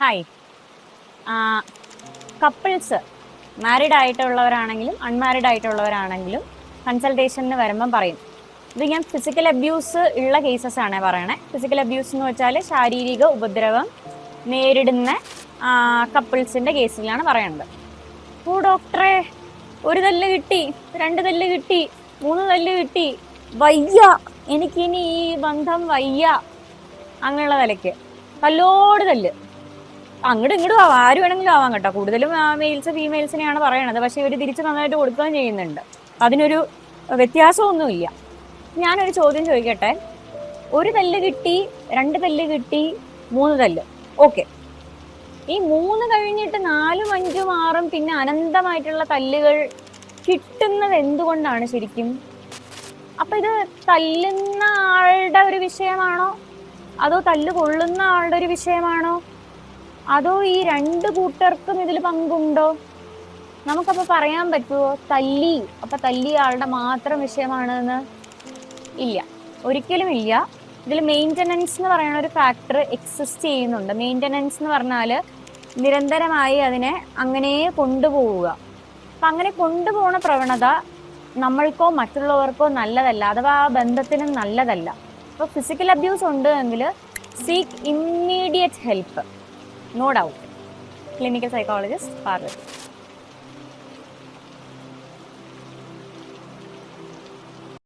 Hi couples married ആയിട്ടുള്ളവരാണെങ്കിലും unmarried ആയിട്ടുള്ളവരാണെങ്കിലും കൺസൾട്ടേഷന് വരുമ്പം പറയും. ഇത് ഞാൻ ഫിസിക്കൽ അബ്യൂസ് ഉള്ള കേസസ് ആണ് പറയണേ. ഫിസിക്കൽ അബ്യൂസ് എന്ന് വെച്ചാൽ ശാരീരിക ഉപദ്രവം നേരിടുന്ന കപ്പിൾസിന്റെ കേസിലാണ് പറയണത്. ഓ ഡോക്ടറെ ഒരു തല്ല് കിട്ടി രണ്ട് തല്ല് കിട്ടി മൂന്ന് തല്ല് കിട്ടി. വയ്യ. എനിക്കിനി ഈ ബന്ധം വയ്യ. അങ്ങനെയുള്ള തലയ്ക്ക്. തല്ലോട് തല്ല്. അങ്ങോട്ടും ഇങ്ങോട്ടും ആവാം ആര് വേണമെങ്കിലും ആവാം കേട്ടോ. കൂടുതലും മെയിൽസ് ഫീമെയിൽസിനെയാണ് പറയണത്. പക്ഷെ ഇവർ തിരിച്ച് നന്നായിട്ട് കൊടുക്കുകയും ചെയ്യുന്നുണ്ട്. അതിനൊരു വ്യത്യാസമൊന്നുമില്ല. ഞാനൊരു ചോദ്യം ചോദിക്കട്ടെ? ഒരു തല്ല് കിട്ടി രണ്ട് തല്ല് കിട്ടി മൂന്ന് തല്ല് ഓക്കെ. ഈ മൂന്ന് കഴിഞ്ഞിട്ട് നാലും അഞ്ചും ആറും പിന്നെ അനന്തമായിട്ടുള്ള തല്ലുകൾ കിട്ടുന്നത് എന്തുകൊണ്ടാണ് ശരിക്കും? അപ്പൊ ഇത് തല്ലുന്ന ആളുടെ ഒരു വിഷയമാണോ? അതോ തല്ല് കൊള്ളുന്ന ആളുടെ ഒരു വിഷയമാണോ? അതോ ഈ രണ്ട് കൂട്ടർക്കും ഇതിൽ പങ്കുണ്ടോ? നമുക്കപ്പൊ പറയാൻ പറ്റുമോ തല്ലി. അപ്പൊ തല്ലി ആളുടെ മാത്രം വിഷയമാണെന്ന്? ഇല്ല. ഒരിക്കലും ഇല്ല. ഇതിൽ മെയിന്റനൻസ് എന്ന് പറയുന്ന ഒരു ഫാക്ടർ എക്സിസ്റ്റ് ചെയ്യുന്നുണ്ട്. മെയിന്റനൻസ് എന്ന് പറഞ്ഞാൽ നിരന്തരമായി അതിനെ അങ്ങനെ കൊണ്ടുപോവുക. അപ്പം അങ്ങനെ കൊണ്ടുപോകുന്ന പ്രവണത നമ്മൾക്കോ മറ്റുള്ളവർക്കോ നല്ലതല്ല. അഥവാ ആ ബന്ധത്തിനും നല്ലതല്ല. അപ്പോൾ ഫിസിക്കൽ അബ്യൂസ് ഉണ്ട് എങ്കിൽ seek immediate help no doubt clinical psychologist Parvathy